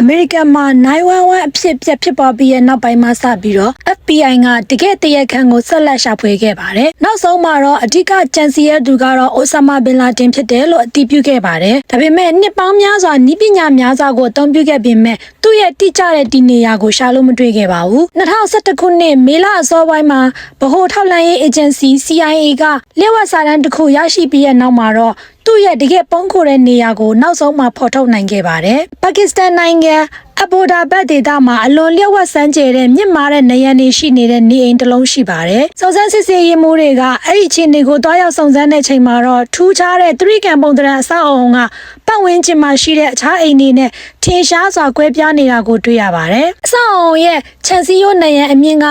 အမေရိကန်မှာ911အဖြစ်ပြက်ဖြစ်ပေါ်ပြီးရဲ့နောက်ပိုင်းမှာစပြီးတော့ FBI ကတကယ့်တရက်ခန့်ကိုဆက်လက်ရှာဖွေခဲ့ပါတယ်။နောက်ဆုံးမှာတော့အဓိကကြံစီရသူကတော့ Osama bin Laden ဖြစ်တယ်လို့အတည်ပြုခဲ့ပါတယ်။ဒါပေမဲ့နှစ်ပေါင်းများစွာနီးပညာများစွာကိုအသုံးပြုခဲ့ပေမဲ့သူ့ရဲ့တိကျတဲ့ဒီနေရာကိုရှာလို့မတွေ့ခဲ့ပါဘူး။2011ခုနှစ်မေလအစောပိုင်းမှာဗဟိုထောက်လှမ်းရေး agency CIA ကလျှို့ဝှက်စာတမ်းတစ်ခုရရှိပြီးရဲ့နောက်မှာတော့ သူ့ရဲ့တကယ်ပုံခိုတဲ့နေရာကိုနောက်ဆုံးမှဖော်ထုတ်နိုင်ခဲ့ပါတယ်။ပါကစ္စတန်နိုင်ငံ အဘူဒါဘတ်ဒေသမှာအလွန်လျှို့ဝှက်စမ်းကြဲတဲ့မြင့်မားတဲ့နေရန်တွေရှိနေတဲ့နေအိမ်တစ်လုံးရှိပါတယ်။စုံစမ်းစစ်ဆေးရေးမှူးတွေကအဲ့ဒီအခြေအနေကိုတွားရောက်စုံစမ်းတဲ့ချိန်မှာတော့ထူးခြားတဲ့သတိကံပုံသဏ္ဍာန်အဆောက်အအုံကပတ်ဝန်းကျင်မှာရှိတဲ့အခြားအိမ်တွေနဲ့ထင်ရှားစွာကွဲပြားနေတာကိုတွေ့ရပါတယ်။အဆောက်အအုံရဲ့ခြံစည်းရိုးနေရန်အမြင့်က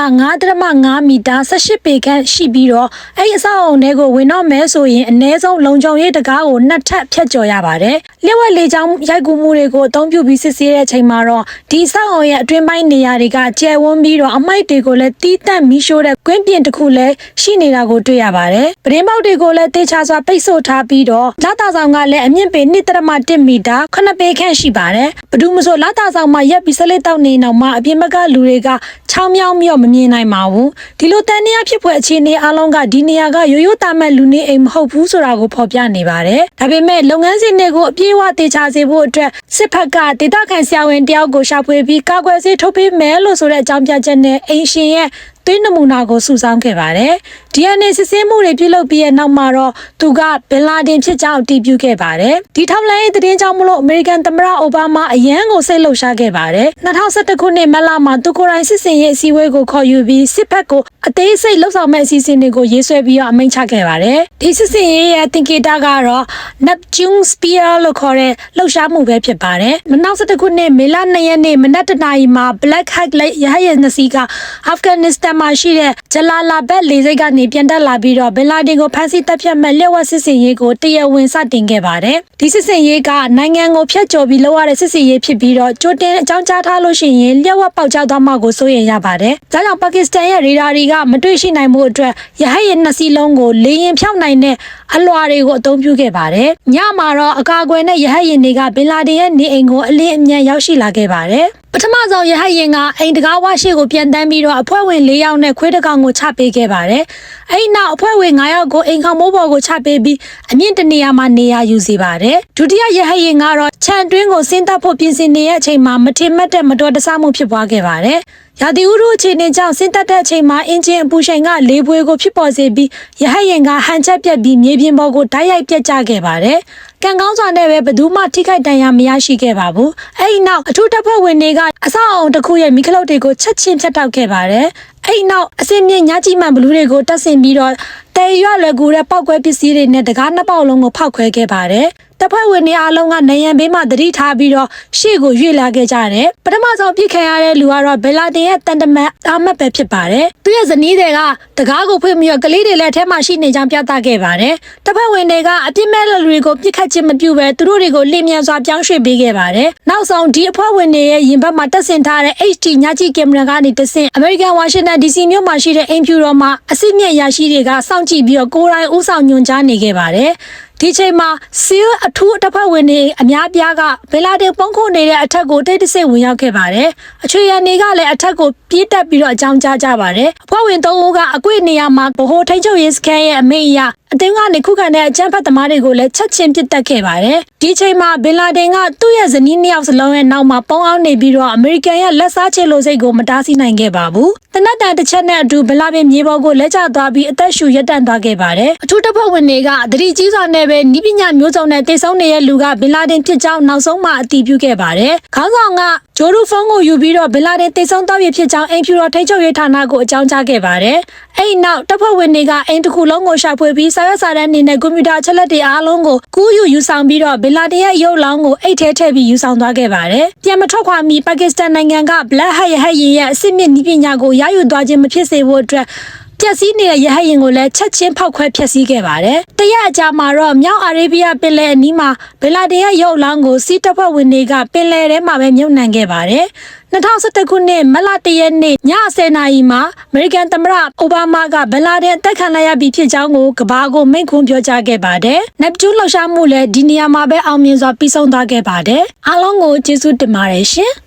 9.5မီတာ18ပေခန့်ရှိပြီးတော့အဲ့ဒီအဆောက်အအုံတွေကိုဝင်တော့မဲဆိုရင်အ ਨੇ ဆုံးလုံခြုံရေးတကားကိုနှစ်ထပ်ဖြတ်ကျော်ရပါတယ်။လျှက်ဝက်လေချောင်းရိုက်ကူမှုတွေကိုအသုံးပြုပြီးစစ်ဆေးတဲ့အချိန်မှာတော့ဒီအဆောက်အအုံရဲ့အတွင်းပိုင်းနေရာတွေကကျယ်ဝန်းပြီးတော့အမိုက်တွေကိုလည်းတီးတန့်မီးရှို့တဲ့ကွင်းပြင်တစ်ခုလည်းရှိနေတာကိုတွေ့ရပါတယ်။ပရင်းပေါက်တွေကိုလည်းတေချာစွာပိတ်ဆို့ထားပြီးတော့လာတာဆောင်ကလည်းအမြင့်ပေ1.1မီတာ9ပေခန့်ရှိပါတယ်။ဘယ်သူမှဆိုလာတာဆောင်မှာရက်ပြီးဆက်လက်တောက်နေအောင်မှအပြင်ဘက်ကလူတွေကချောင်းမြောင်းမြော့မမြင်နိုင်ပါဘူး။ဒီလိုတန်နေရဖြစ်ဖွယ်အခြေအနေအလုံးကဒီနေရာကရိုးရိုးသားမဲ့လူနေအိမ်မဟုတ်ဘူးဆိုတာကိုဖော်ပြနေပါတယ်။ဒါပေမဲ့လုပ်ငန်းစဉ်တွေကိုအပြည့်အဝတေချာစေဖို့အတွက်စစ်ဖက်ကဒေသခံဆရာဝန်တယောက်ကိုရှာဖွေပြီးကာကွယ်ဆေးထုတ်ပေးမယ်လို့ဆိုတဲ့အကြောင်းပြချက်နဲ့အိမ်ရှင်ရဲ့ သွေးနမူနာကိုစုဆောင်းခဲ့ပါတယ်။ DNA စစ်ဆေးမှုတွေပြုလုပ်ပြီးတဲ့နောက်မှာတော့သူကဘင်လာဒင်ဖြစ်ကြောင်းအတည်ပြုခဲ့ပါတယ်။ဒီထောက်လှမ်းရေးသတင်းကြောင့်မလို့အမေရိကန်သမ္မတအိုဘားမားအရန်ကိုစိတ်လှုပ်ရှားခဲ့ပါတယ်။2011ခုနှစ်မတ်လမှာသူကိုယ်တိုင်စစ်စင်ရေးအစည်းအဝေးကိုခေါ်ယူပြီးစစ်ဘက်ကိုအသေးစိတ်လှုပ်ဆောင်မဲ့အစီအစဉ်တွေကိုရေးဆွဲပြီးတော့အမိန့်ချခဲ့ပါတယ်။ဒီစစ်စင်ရေးရဲ့သင်္ကေတကတော့ Neptune Spear လို့ခေါ်တဲ့လှုပ်ရှားမှုပဲဖြစ်ပါတယ်။2011ခုနှစ်မေလ2ရက်နေ့မနက်တနာရီမှာ Black Hawk လက်ရဟရဲ့နှစ်စီးကအာဖဂန်နစ္စတန်မှာရှိတဲ့ဂျလာလာဘတ်လေဆိပ်ကနေပြန်တက်လာပြီးတော့ဘင်လာဒင်ကိုဖမ်းဆီးတပ်ဖြတ်မဲ့လက်ဝက်စစ်စင်ရေးကိုတရားဝင်စတင်ခဲ့ပါတယ်။ဒီစစ်စင်ရေးကနိုင်ငံကိုဖျက်ကျော်ပြီးလောက်ရတဲ့စစ်စင်ရေးဖြစ်ပြီးတော့ကြိုတင်အကြောင်းကြားထားလို့ရှိရင်လက်ဝက်ပေါက်ကြားသွားမှကိုစိုးရိမ်ရပါတယ်။ဒါကြောင့်ပါကစ္စတန်ရဲ့ရေဒါတွေကမတွေ့ရှိနိုင်မှုအတွက်ရဟရဲ့နှစ်စီးလုံးကိုလေရင်ဖြောက်နိုင်တဲ့အလွှာတွေကိုအသုံးပြုခဲ့ပါတယ်။ညမှာတော့အကာအကွယ်နဲ့ရဟရင်တွေကဘင်လာဒင်ရဲ့နေအိမ်ကိုအလင်းအမြန်ရောက်ရှိလာခဲ့ပါတယ်။ ပထမဆုံးရဟတ်ရင်ကအိမ်တကားဝရှိကိုပြန်တန်းပြီးတော့အဖွဲ့ဝင်၄ယောက်နဲ့ခွေးတစ်ကောင်ကိုချပေးခဲ့ပါတယ်။အဲဒီနောက်အဖွဲ့ဝင်၅ယောက်ကိုအိမ်ခေါမိုးပေါ်ကိုချပေးပြီးအမြင့်တနေရာမှာနေရာယူစီပါတယ်။ဒုတိယရဟတ်ရင်ကတော့ခြံတွင်းကိုဆင်းသက်ဖို့ပြင်ဆင်နေတဲ့အချိန်မှာမထင်မှတ်တဲ့မတော်တဆမှုဖြစ်ပွားခဲ့ပါတယ်။ရာသီဥတုအခြေအနေကြောင့်ဆင်းသက်တဲ့အချိန်မှာအင်ဂျင်အပူရှိန်ကလေပွေကိုဖြစ်ပေါ်စေပြီးရဟတ်ရင်ကဟန်ချက်ပြက်ပြီးမြေပြင်ပေါ်ကိုဓာတ်ရိုက်ပြက်ကျခဲ့ပါတယ်။ ကံကောင်းစွာနဲ့ပဲဘယ်သူမှထိခိုက်ဒဏ်ရာမရရှိခဲ့ပါဘူး။အဲဒီနောက်အထူးတပ်ဖွဲ့ဝင်တွေကအဆောက်အုံတစ်ခုရဲ့မိခလုတ်တွေကိုချက်ချင်းဖြတ်တောက်ခဲ့ပါတယ်။အဲဒီနောက်အစင်းမြင့်ညကြီးမှန်ဘလူးတွေကိုတက်ဆင်ပြီးတော့တဲရွလွယ်ကူတဲ့ပောက်ကွဲပစ္စည်းတွေနဲ့တကားနှစ်ပေါက်လုံးကိုဖောက်ခွဲခဲ့ပါတယ်။တပ်ဖွဲ့ဝင်တွေအားလုံးကနေရန်ဘေးမှာတတိထားပြီးတော့ရှေ့ကိုရွေ့လာခဲ့ကြတယ်။ပထမဆုံးပြစ်ခံရတဲ့လူကတော့ဘယ်လာတင်ရဲ့တန်တမတ်အာမတ်ပဲဖြစ်ပါတယ်။သူရဲ့ဇနီးတွေကတကားကိုဖွင့်ပြီးတော့ကလေးတွေလည်းအထဲမှာရှိနေကြောင်းပြသခဲ့ပါတယ်။တပ်ဖွဲ့ဝင်တွေကအပြစ်မဲ့လူတွေကိုပြစ်ခတ်ခြင်းမပြုဘဲသူတို့တွေကိုလင်းမြန်စွာပြောင်းရွှေ့ပေးခဲ့ပါတယ်။နောက်ဆုံးဒီအဖွဲ့ဝင်တွေရဲ့ရင်ဘတ်မှာတက်ဆင်ထားတဲ့ HD ညကြည့်ကင်မရာကနေတဆင့်အမေရိကန်ဝါရှင်တန် DC မြို့မှာရှိတဲ့အိမ်ဖြူတော်မှာအစစ်မြင့်ရရှိတွေကစောင့်ကြည့်ပြီးတော့ကိုယ်တိုင်ဦးဆောင်ညွှန်ကြားနေခဲ့ပါတယ်။ ဒီချိန်မှာစီးအထူးတပ်ဖွဲ့ဝင်တွေအများပြားကဘယ်လာတင်ပုံခုနေတဲ့အထက်ကိုတိတ်တဆိတ်ဝင်ရောက်ခဲ့ပါတယ်။အချွေရန်တွေကလည်းအထက်ကိုပြေးတက်ပြီးတော့အကြောင်းကြားကြပါတယ်။အဖွဲ့ဝင်၃ဦးကအကွေ့နေရာမှာဗဟိုထိန်ချုပ်ရေးစခန်းရဲ့အမိန့်အရ အတင်းကနေခုခံတဲ့အကြမ်းဖက်သမားတွေကိုလည်းချက်ချင်းပစ်တက်ခဲ့ပါတယ်။ဒီချိန်မှာဘင်လာဒင်ကသူ့ရဲ့ဇနီးနှစ်ယောက်စလုံးရဲ့နောက်မှာပေါင်းအောင်နေပြီးတော့အမေရိကန်ရဲ့လက်စားချေလိုစိတ်ကိုမတားဆီးနိုင်ခဲ့ပါဘူး။တနက်တန်တစ်ချက်နဲ့အတူဘင်လာဒင်မြေပေါ်ကိုလက်ကျသွားပြီးအသက်ရှူရပ်တန့်သွားခဲ့ပါတယ်။အထူးတပ်ဖွဲ့ဝင်တွေကသတိကြီးစွာနဲ့ပဲနီးပညာမျိုးစုံနဲ့တိတ်ဆုံးနေတဲ့လူကဘင်လာဒင်ဖြစ်ကြောင်းနောက်ဆုံးမှအတည်ပြုခဲ့ပါတယ်။ခေါင်းဆောင်ကဂျိုရူဖုန်းကိုယူပြီးတော့ဘင်လာဒင်တိတ်ဆုံးတော့ရဖြစ်ကြောင်းအိမ်ဖြူတော်ထိချုပ်ရေးဌာနကိုအကြောင်းကြားခဲ့ပါတယ်။အဲ့နောက်တပ်ဖွဲ့ဝင်တွေကအိမ်တစ်ခုလုံးကိုရှာဖွေပြီးစာရွက်စာတမ်းအနေနဲ့ကွန်ပျူတာအချက်လက်တွေအားလုံးကိုကူးယူယူဆောင်ပြီးတော့ဘင်လာဒင်ရဲ့ရုပ်လောင်းကိုအိတ်ထဲထည့်ပြီးယူဆောင်သွားခဲ့ပါတယ်။ပြန်မထွက်ခွာမီပါကစ္စတန်နိုင်ငံက Black Hat ရဲ့ဟက်ရင်ရဲ့အစစ်မြစ်နည်းပညာကိုရယူသွားခြင်းမဖြစ်စေဖို့အတွက် ပျက်စီးနေတဲ့ရဟတ်ယာဉ်ကိုလည်းချက်ချင်းဖောက်ခွဲဖျက်ဆီးခဲ့ပါတယ်။တရက်အကြာမှာတော့မြောက်အာရေဗျပင်လယ်အနီးမှာဘယ်လာဒင်ရဲ့ရုပ်အလောင်းကိုစီးတပ်ဖွဲ့ဝင်တွေကပင်လယ်ထဲမှာပဲမြုပ်နှံခဲ့ပါတယ်။2011ခုနှစ်မတ်လ1ရက်နေ့ည10:00နာရီမှာအမေရိကန်သမ္မတအိုဘားမားကဘယ်လာဒင်အသက်ခံလိုက်ရပြီဖြစ်ကြောင်းကိုကဘာကိုမိန့်ခွန်းပြောကြားခဲ့ပါတယ်။နက်ပကျူးလှော်ရှားမှုလည်းဒီနေရာမှာပဲအောင်မြင်စွာပြီးဆုံးသွားခဲ့ပါတယ်။အားလုံးကိုကျေးဇူးတင်ပါတယ်ရှင်။